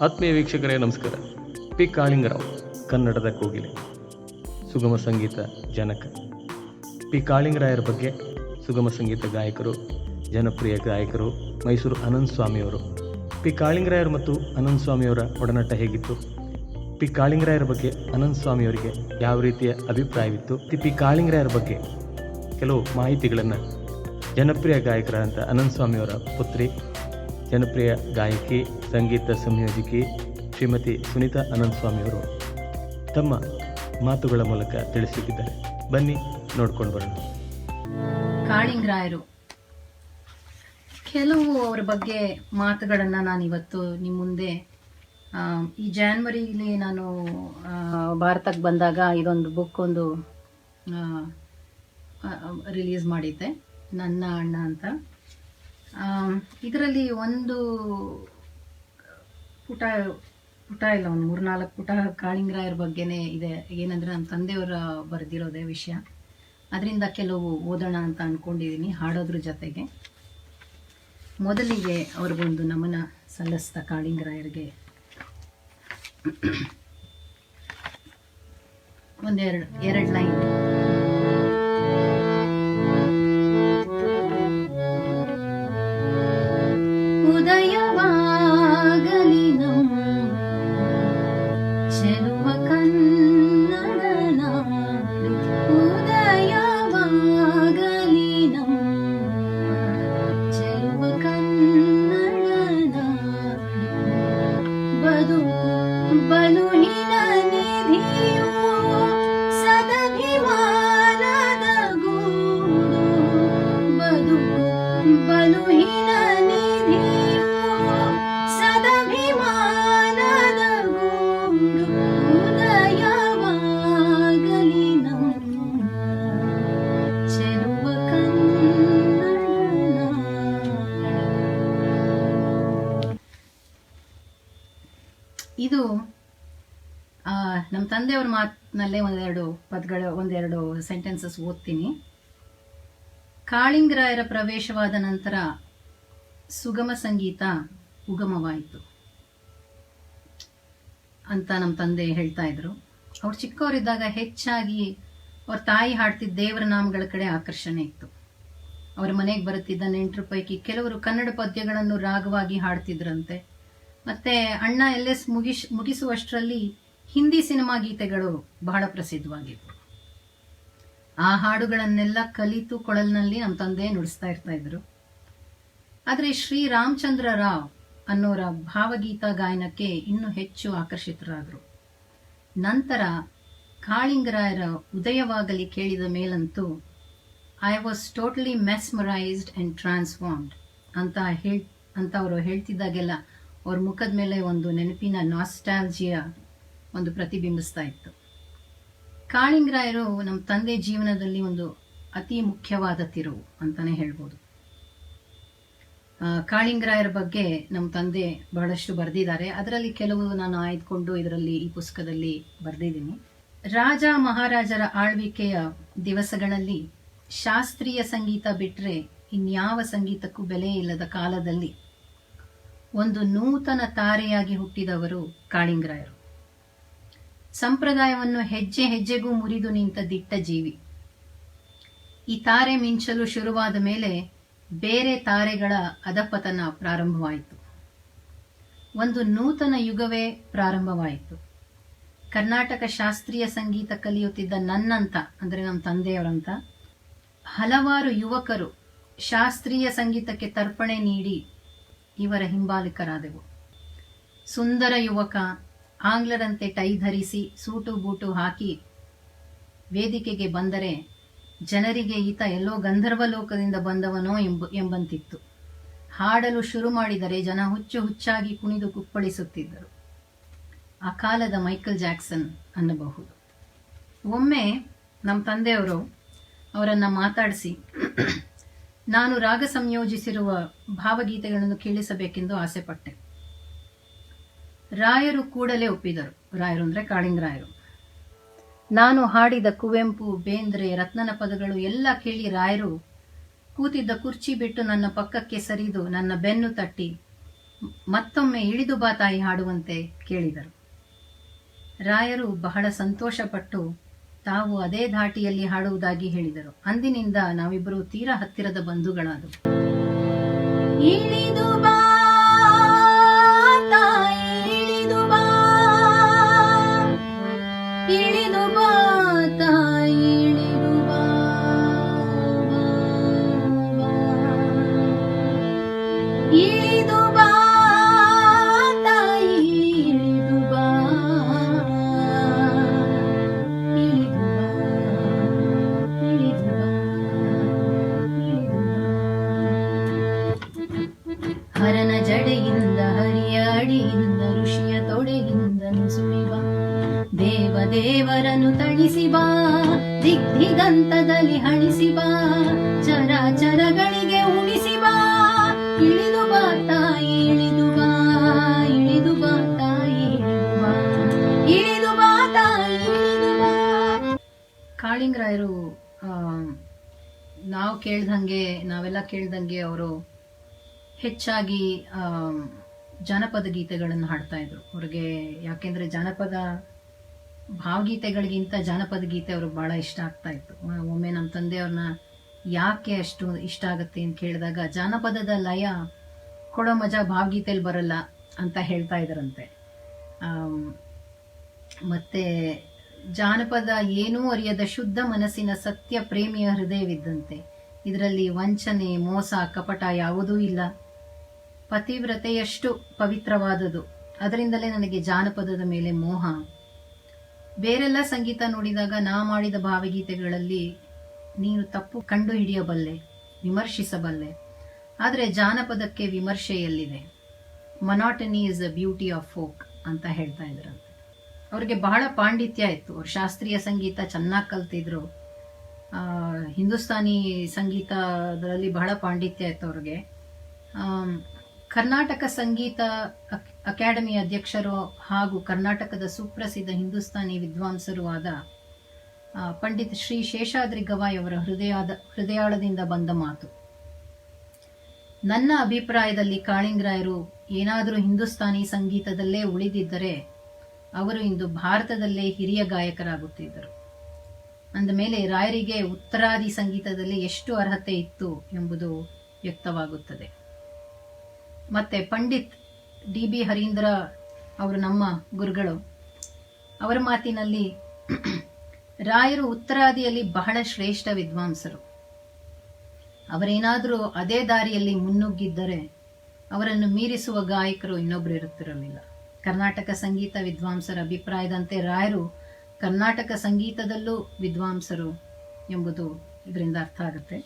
ಆತ್ಮೀಯ ವೀಕ್ಷಕರೇ, ನಮಸ್ಕಾರ. ಪಿ. ಕಾಳಿಂಗರಾವ್, ಕನ್ನಡದ ಕೋಗಿಲೆ. ಸುಗಮ ಸಂಗೀತ ಜನಕ. ಪಿ. ಕಾಳಿಂಗರಾಯರ ಬಗ್ಗೆ ಸುಗಮ ಸಂಗೀತ ಗಾಯಕರು, ಜನಪ್ರಿಯ ಗಾಯಕರು, ಮೈಸೂರು ಅನಂತ್ ಸ್ವಾಮಿಯವರು. ಪಿ. ಕಾಳಿಂಗರಾಯರು ಮತ್ತು ಅನಂತ್ ಸ್ವಾಮಿಯವರ ಒಡನಾಟ ಹೇಗಿತ್ತು? ಪಿ. ಕಾಳಿಂಗರಾಯರ ಬಗ್ಗೆ ಅನಂತ್ ಸ್ವಾಮಿಯವರಿಗೆ ಯಾವ ರೀತಿಯ ಅಭಿಪ್ರಾಯವಿತ್ತು? ಪಿ. ಕಾಳಿಂಗರಾಯರ ಬಗ್ಗೆ ಕೆಲವು ಮಾಹಿತಿಗಳನ್ನು ಜನಪ್ರಿಯ ಗಾಯಕರಾದಂಥ ಅನಂತ್ ಸ್ವಾಮಿಯವರ ಪುತ್ರಿ ಜನಪ್ರಿಯ ಗಾಯಕಿ, ಸಂಗೀತ ಸಂಯೋಜಕಿ ಶ್ರೀಮತಿ ಸುನೀತಾ ಅನಂತಸ್ವಾಮಿಯವರು ತಮ್ಮ ಮಾತುಗಳ ಮೂಲಕ ತಿಳಿಸುತ್ತಿದ್ದಾರೆ ಬನ್ನಿ ನೋಡ್ಕೊಂಡು ಬರೋಣ. ಕಾಳಿಂಗರಾಯರು, ಕೆಲವು ಅವರ ಬಗ್ಗೆ ಮಾತುಗಳನ್ನು ನಾನು ಇವತ್ತು ನಿಮ್ಮ ಮುಂದೆ ಈ ಜಾನ್ವರಿಲಿ ನಾನು ಭಾರತಕ್ಕೆ ಬಂದಾಗ ಇದೊಂದು ಬುಕ್ ಒಂದು ರಿಲೀಸ್ ಮಾಡಿದ್ದೆ, ನನ್ನ ಅಣ್ಣ ಅಂತ. ಇದರಲ್ಲಿ ಒಂದು ಪುಟ ಪುಟ ಇಲ್ಲ, ಒಂದು ಮೂರ್ನಾಲ್ಕು ಪುಟ ಕಾಳಿಂಗರಾಯರ ಬಗ್ಗೆನೇ ಇದೆ. ಏನಂದರೆ ನಮ್ಮ ತಂದೆಯವರ ಬರೆದಿರೋದೇ ವಿಷಯ. ಅದರಿಂದ ಕೆಲವು ಓದೋಣ ಅಂತ ಅಂದ್ಕೊಂಡಿದ್ದೀನಿ ಹಾಡೋದ್ರ ಜೊತೆಗೆ. ಮೊದಲಿಗೆ ಅವ್ರಿಗೊಂದು ನಮನ ಸಲ್ಲಿಸ್ತಾ ಕಾಳಿಂಗರಾಯರಿಗೆ. ಒಂದೆರಡು, ಎರಡು ಲೈನ್. ತಂದೆಯವ್ರ ಮಾತಿನಲ್ಲೇ ಒಂದೆರಡು ಪದಗಳ, ಒಂದೆರಡು ಸೆಂಟೆನ್ಸಸ್ ಓದ್ತೀನಿ. ಕಾಳಿಂಗರಾಯರ ಪ್ರವೇಶವಾದ ನಂತರ ಸುಗಮ ಸಂಗೀತ ಉಗಮವಾಯಿತು ಅಂತ ನಮ್ಮ ತಂದೆ ಹೇಳ್ತಾ ಇದ್ರು. ಅವ್ರು ಚಿಕ್ಕವರಿದ್ದಾಗ ಹೆಚ್ಚಾಗಿ ಅವ್ರ ತಾಯಿ ಹಾಡ್ತಿದ್ದ ದೇವರ ನಾಮಗಳ ಕಡೆ ಆಕರ್ಷಣೆ ಇತ್ತು. ಅವ್ರ ಮನೆಗೆ ಬರುತ್ತಿದ್ದ ನೆಂಟರ ಪೈಕಿ ಕೆಲವರು ಕನ್ನಡ ಪದ್ಯಗಳನ್ನು ರಾಗವಾಗಿ ಹಾಡ್ತಿದ್ರಂತೆ. ಮತ್ತೆ ಅಣ್ಣ ಎಲ್ ಎಸ್ ಮುಗಿಸ್ ಮುಗಿಸುವಷ್ಟರಲ್ಲಿ ಹಿಂದಿ ಸಿನಿಮಾ ಗೀತೆಗಳು ಬಹಳ ಪ್ರಸಿದ್ಧವಾಗಿದ್ವು. ಆ ಹಾಡುಗಳನ್ನೆಲ್ಲ ಕಲಿತು ಕೊಳಲ್ನಲ್ಲಿ ನಮ್ಮ ತಂದೆ ನುಡಿಸ್ತಾ ಇರ್ತಾ ಇದ್ರು. ಆದರೆ ಶ್ರೀ ರಾಮಚಂದ್ರ ರಾವ್ ಅನ್ನೋರ ಭಾವಗೀತ ಗಾಯನಕ್ಕೆ ಇನ್ನೂ ಹೆಚ್ಚು ಆಕರ್ಷಿತರಾದರು. ನಂತರ ಕಾಳಿಂಗರಾಯರ ಉದಯವಾಗಲಿ ಕೇಳಿದ ಮೇಲಂತೂ I was totally mesmerised and transformed ಅಂತ ಹೇಳ್, ಅಂತ ಅವರು ಹೇಳ್ತಿದ್ದಾಗೆಲ್ಲ ಅವ್ರ ಮುಖದ ಮೇಲೆ ಒಂದು ನೆನಪಿನ ನಾಸ್ಟಾಲ್ಜಿಯ ಒಂದು ಪ್ರತಿಬಿಂಬಿಸ್ತಾ ಇತ್ತು. ಕಾಳಿಂಗರಾಯರು ನಮ್ಮ ತಂದೆ ಜೀವನದಲ್ಲಿ ಒಂದು ಅತಿ ಮುಖ್ಯವಾದ ತಿರುವು ಅಂತಾನೆ ಹೇಳ್ಬೋದು. ಕಾಳಿಂಗರಾಯರ ಬಗ್ಗೆ ನಮ್ಮ ತಂದೆ ಬಹಳಷ್ಟು ಬರೆದಿದ್ದಾರೆ. ಅದರಲ್ಲಿ ಕೆಲವು ನಾನು ಆಯ್ದುಕೊಂಡು ಇದರಲ್ಲಿ ಈ ಪುಸ್ತಕದಲ್ಲಿ ಬರೆದಿದ್ದೀನಿ. ರಾಜ ಮಹಾರಾಜರ ಆಳ್ವಿಕೆಯ ದಿವಸಗಳಲ್ಲಿ ಶಾಸ್ತ್ರೀಯ ಸಂಗೀತ ಬಿಟ್ಟರೆ ಇನ್ಯಾವ ಸಂಗೀತಕ್ಕೂ ಬೆಲೆ ಇಲ್ಲದ ಕಾಲದಲ್ಲಿ ಒಂದು ನೂತನ ತಾರೆಯಾಗಿ ಹುಟ್ಟಿದವರು ಕಾಳಿಂಗರಾಯರು. ಸಂಪ್ರದಾಯವನ್ನು ಹೆಜ್ಜೆ ಹೆಜ್ಜೆಗೂ ಮುರಿದು ನಿಂತ ದಿಟ್ಟ ಜೀವಿ. ಈ ತಾರೆ ಮಿಂಚಲು ಶುರುವಾದ ಮೇಲೆ ಬೇರೆ ತಾರೆಗಳ ಅಧಪತನ ಪ್ರಾರಂಭವಾಯಿತು. ಒಂದು ನೂತನ ಯುಗವೇ ಪ್ರಾರಂಭವಾಯಿತು. ಕರ್ನಾಟಕ ಶಾಸ್ತ್ರೀಯ ಸಂಗೀತ ಕಲಿಯುತ್ತಿದ್ದ ನನ್ನಂತ, ಅಂದರೆ ನಮ್ಮ ತಂದೆಯವರಂತ, ಹಲವಾರು ಯುವಕರು ಶಾಸ್ತ್ರೀಯ ಸಂಗೀತಕ್ಕೆ ತರ್ಪಣೆ ನೀಡಿ ಇವರ ಹಿಂಬಾಲಿಕರಾದೆವು. ಸುಂದರ ಯುವಕ ಆಂಗ್ಲರಂತೆ ಟೈ ಧರಿಸಿ ಸೂಟು ಬೂಟು ಹಾಕಿ ವೇದಿಕೆಗೆ ಬಂದರೆ ಜನರಿಗೆ ಈತ ಎಲ್ಲೋ ಗಂಧರ್ವ ಲೋಕದಿಂದ ಬಂದವನೋ ಎಂಬ ಎಂಬಂತಿತ್ತು. ಹಾಡಲು ಶುರು ಮಾಡಿದರೆ ಜನ ಹುಚ್ಚು ಹುಚ್ಚಾಗಿ ಕುಣಿದು ಕುಪ್ಪಳಿಸುತ್ತಿದ್ದರು. ಆ ಕಾಲದ ಮೈಕಲ್ ಜಾಕ್ಸನ್ ಅನ್ನಬಹುದು. ಒಮ್ಮೆ ನಮ್ಮ ತಂದೆಯವರು ಅವರನ್ನು ಮಾತಾಡಿಸಿ, ನಾನು ರಾಗ ಸಂಯೋಜಿಸಿರುವ ಭಾವಗೀತೆಗಳನ್ನು ಕೇಳಿಸಬೇಕೆಂದು ಆಸೆಪಟ್ಟೆ. ರಾಯರು ಕೂಡಲೇ ಒಪ್ಪಿದರು. ರಾಯರು ಅಂದರೆ ಕಾಳಿಂಗರಾಯರು ನಾನು ಹಾಡಿದ ಕುವೆಂಪು, ಬೇಂದ್ರೆ, ರತ್ನನ ಪದಗಳು ಎಲ್ಲ ಕೇಳಿ ರಾಯರು ಕೂತಿದ್ದ ಕುರ್ಚಿ ಬಿಟ್ಟು ನನ್ನ ಪಕ್ಕಕ್ಕೆ ಸರಿದು ನನ್ನ ಬೆನ್ನು ತಟ್ಟಿ ಮತ್ತೊಮ್ಮೆ ಇಳಿದು ಬಾ ತಾಯಿ ಹಾಡುವಂತೆ ಕೇಳಿದರು. ರಾಯರು ಬಹಳ ಸಂತೋಷಪಟ್ಟು ತಾವು ಅದೇ ಧಾಟಿಯಲ್ಲಿ ಹಾಡುವುದಾಗಿ ಹೇಳಿದರು. ಅಂದಿನಿಂದ ನಾವಿಬ್ಬರು ತೀರಾ ಹತ್ತಿರದ ಬಂಧುಗಳಾದವು. ದಿಗ್ದಿಗಂತದಲ್ಲಿ ಹಣಿಸಿ ಬಾ ಚರ ಚರಗಳಿಗೆ ಉಣಿಸಿ ಬಾ ಇಳಿದು ಬಾ ತಾಯಿ, ಇಳಿದು ಬಾ ಇಳಿದು ಬಾ ತಾಯಿ, ಇಳಿದು ಬಾ ತಾಯಿ, ಇಳಿದು ಬಾ. ಕಾಳಿಂಗರಾಯರು ನಾವು ಕೇಳ್ದಂಗೆ, ನಾವೆಲ್ಲ ಕೇಳ್ದಂಗೆ ಅವರು ಹೆಚ್ಚಾಗಿ ಜಾನಪದ ಗೀತೆಗಳನ್ನು ಹಾಡ್ತಾ ಇದ್ರು. ಅವ್ರಿಗೆ ಯಾಕೆಂದ್ರೆ ಜಾನಪದ ಭಾವಗೀತೆಗಳಿಗಿಂತ ಜಾನಪದ ಗೀತೆ ಅವ್ರಿಗೆ ಭಾಳ ಇಷ್ಟ ಆಗ್ತಾ ಇತ್ತು. ಒಮ್ಮೆ ನಮ್ಮ ತಂದೆಯವ್ರನ್ನ ಯಾಕೆ ಅಷ್ಟು ಇಷ್ಟ ಆಗುತ್ತೆ ಅಂತ ಕೇಳಿದಾಗ, ಜಾನಪದದ ಲಯ ಕೊಡೋ ಮಜಾ ಭಾವಗೀತೆಯಲ್ಲಿ ಬರಲ್ಲ ಅಂತ ಹೇಳ್ತಾ ಇದ್ರಂತೆ ಮತ್ತೆ ಜಾನಪದ ಏನೂ ಅರಿಯದ ಶುದ್ಧ ಮನಸ್ಸಿನ ಸತ್ಯ ಪ್ರೇಮಿಯ ಹೃದಯವಿದ್ದಂತೆ, ಇದರಲ್ಲಿ ವಂಚನೆ, ಮೋಸ, ಕಪಟ ಯಾವುದೂ ಇಲ್ಲ. ಪತಿವ್ರತೆಯಷ್ಟು ಪವಿತ್ರವಾದದು ಅದರಿಂದಲೇ ನನಗೆ ಜಾನಪದದ ಮೇಲೆ ಮೋಹ. ಬೇರೆಲ್ಲ ಸಂಗೀತ ನೋಡಿದಾಗ ನಾ ಮಾಡಿದ ಭಾವಗೀತೆಗಳಲ್ಲಿ ನೀನು ತಪ್ಪು ಕಂಡು ಹಿಡಿಯಬಲ್ಲೆ ವಿಮರ್ಶಿಸಬಲ್ಲೆ. ಆದರೆ ಜಾನಪದಕ್ಕೆ ವಿಮರ್ಶೆ ಎಲ್ಲಿದೆ? Monotony is a beauty of folk ಅಂತ ಹೇಳ್ತಾ ಇದ್ರಂತೆ. ಅವ್ರಿಗೆ ಬಹಳ ಪಾಂಡಿತ್ಯ ಇತ್ತು. ಅವ್ರು ಶಾಸ್ತ್ರೀಯ ಸಂಗೀತ ಚೆನ್ನಾಗಿ ಕಲ್ತಿದ್ರು. ಹಿಂದೂಸ್ತಾನಿ ಸಂಗೀತದಲ್ಲಿ ಬಹಳ ಪಾಂಡಿತ್ಯ ಇತ್ತು ಅವ್ರಿಗೆ. ಕರ್ನಾಟಕ ಸಂಗೀತ ಅಕ್- ಅಕಾಡೆಮಿ ಅಧ್ಯಕ್ಷರು ಹಾಗೂ ಕರ್ನಾಟಕದ ಸುಪ್ರಸಿದ್ಧ ಹಿಂದೂಸ್ತಾನಿ ವಿದ್ವಾಂಸರು ಆದ ಪಂಡಿತ್ ಶ್ರೀ ಶೇಷಾದ್ರಿ ಗವಾಯ್ ಅವರ ಹೃದಯದ, ಹೃದಯಾಳದಿಂದ ಬಂದ ಮಾತು. ನನ್ನ ಅಭಿಪ್ರಾಯದಲ್ಲಿ ಕಾಳಿಂಗರಾಯರು ಏನಾದರೂ ಹಿಂದೂಸ್ತಾನಿ ಸಂಗೀತದಲ್ಲೇ ಉಳಿದಿದ್ದರೆ ಅವರು ಇಂದು ಭಾರತದಲ್ಲೇ ಹಿರಿಯ ಗಾಯಕರಾಗುತ್ತಿದ್ದರು. ಅಂದ ಮೇಲೆ ರಾಯರಿಗೆ ಉತ್ತರಾದಿ ಸಂಗೀತದಲ್ಲಿ ಎಷ್ಟು ಅರ್ಹತೆ ಇತ್ತು ಎಂಬುದು ವ್ಯಕ್ತವಾಗುತ್ತದೆ. ಮತ್ತೆ ಪಂಡಿತ್ ಡಿ ಬಿ ಹರೀಂದ್ರ ಅವರು ನಮ್ಮ ಗುರುಗಳು. ಅವರ ಮಾತಿನಲ್ಲಿ ರಾಯರು ಉತ್ತರಾದಿಯಲ್ಲಿ ಬಹಳ ಶ್ರೇಷ್ಠ ವಿದ್ವಾಂಸರು. ಅವರೇನಾದರೂ ಅದೇ ದಾರಿಯಲ್ಲಿ ಮುನ್ನುಗ್ಗಿದ್ದರೆ ಅವರನ್ನು ಮೀರಿಸುವ ಗಾಯಕರು ಇನ್ನೊಬ್ಬರು ಇರುತ್ತಿರಲಿಲ್ಲ. ಕರ್ನಾಟಕ ಸಂಗೀತ ವಿದ್ವಾಂಸರ ಅಭಿಪ್ರಾಯದಂತೆ ರಾಯರು ಕರ್ನಾಟಕ ಸಂಗೀತದಲ್ಲೂ ವಿದ್ವಾಂಸರು ಎಂಬುದು ಇದರಿಂದ ಅರ್ಥ ಆಗುತ್ತೆ.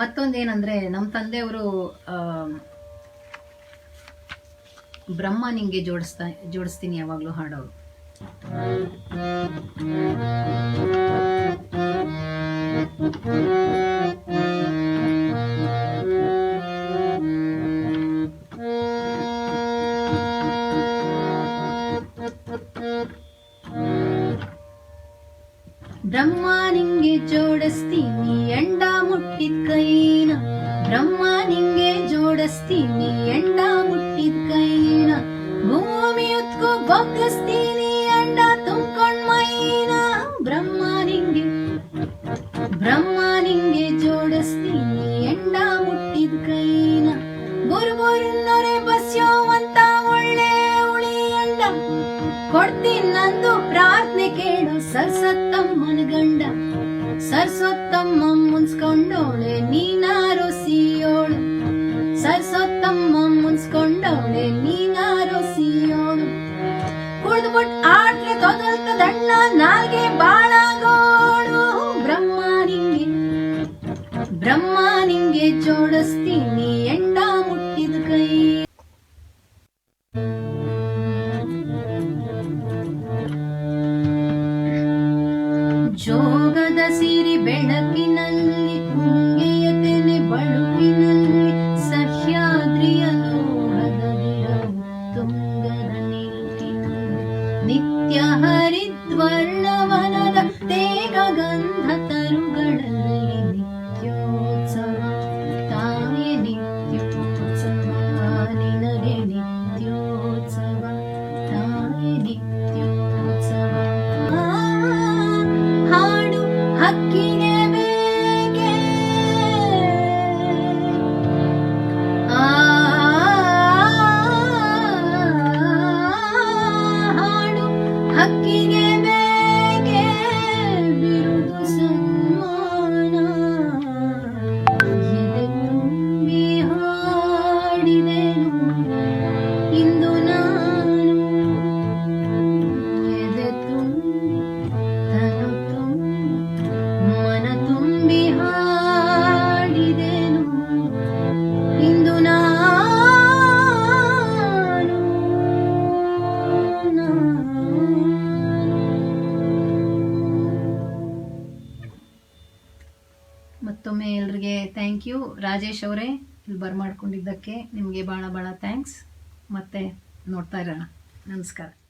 ಮತ್ತೊಂದೇನಂದ್ರೆ ನಮ್ಮ ತಂದೆಯವರು ಬ್ರಹ್ಮ ನಿಂಗೆ ಜೋಡಿಸ್ತಾ ಜೋಡಿಸ್ತೀನಿ ಯಾವಾಗಲೂ ಹಾಡೋರು. ಬ್ರಹ್ಮ ನಿಂಗೆ ಜೋಡಿಸ್ತೀನಿ ಮುಟ್ಟಿದ ಕೈನ ಬ್ರಹ್ಮ ನಿಂಗೆ ಜೋಡಿಸ್ತೀನಿ ಎಂಡ ಮುಟ್ಟಿದ ಕೈನ ಭೂಮಿ ಉತ್ಕೋ ಬಗ್ಗಿಸ್ತೀನಿ ಎಂಡ ತುಂಬ್ಕೊಂಡ್ ಮೈನ. ಬ್ರಹ್ಮ ನಿಂಗೆ ಬ್ರಹ್ಮ ನಿಂಗೆ ಜೋಡಿಸ್ತೀನಿ ಎಂಡ ಮುಟ್ಟಿದ ಕೈನ ನೊರೆ ಬಸ್ಯೋವಂತ ಒಳ್ಳೆ ಉಳಿ ಎಂಡ. ಕೊಡ್ತೀನಿ ನಂದು ಪ್ರಾರ್ಥನೆ ಕೇಳು ಸರ್ಸತ್ತಮ್ಮನ ಗಂಡ ಸರ್ಸೊತ್ತಮ್ಮ ಮುನ್ಸ್ಕೊಂಡೋಳೆ ನೀನಾರೋ ನಿತ್ಯ ಹಾಡು ಹಕ್ಕಿಗೆ ರಾಜೇಶ್ ಅವರೇ ಇಲ್ಲಿ ಬರ್ಮಾಡ್ಕೊಂಡಿದ್ದಕ್ಕೆ ನಿಮಗೆ ಭಾಳ ಭಾಳ ಥ್ಯಾಂಕ್ಸ್ ಮತ್ತೆ ನೋಡ್ತಾ ಇರೋಣ. ನಮಸ್ಕಾರ.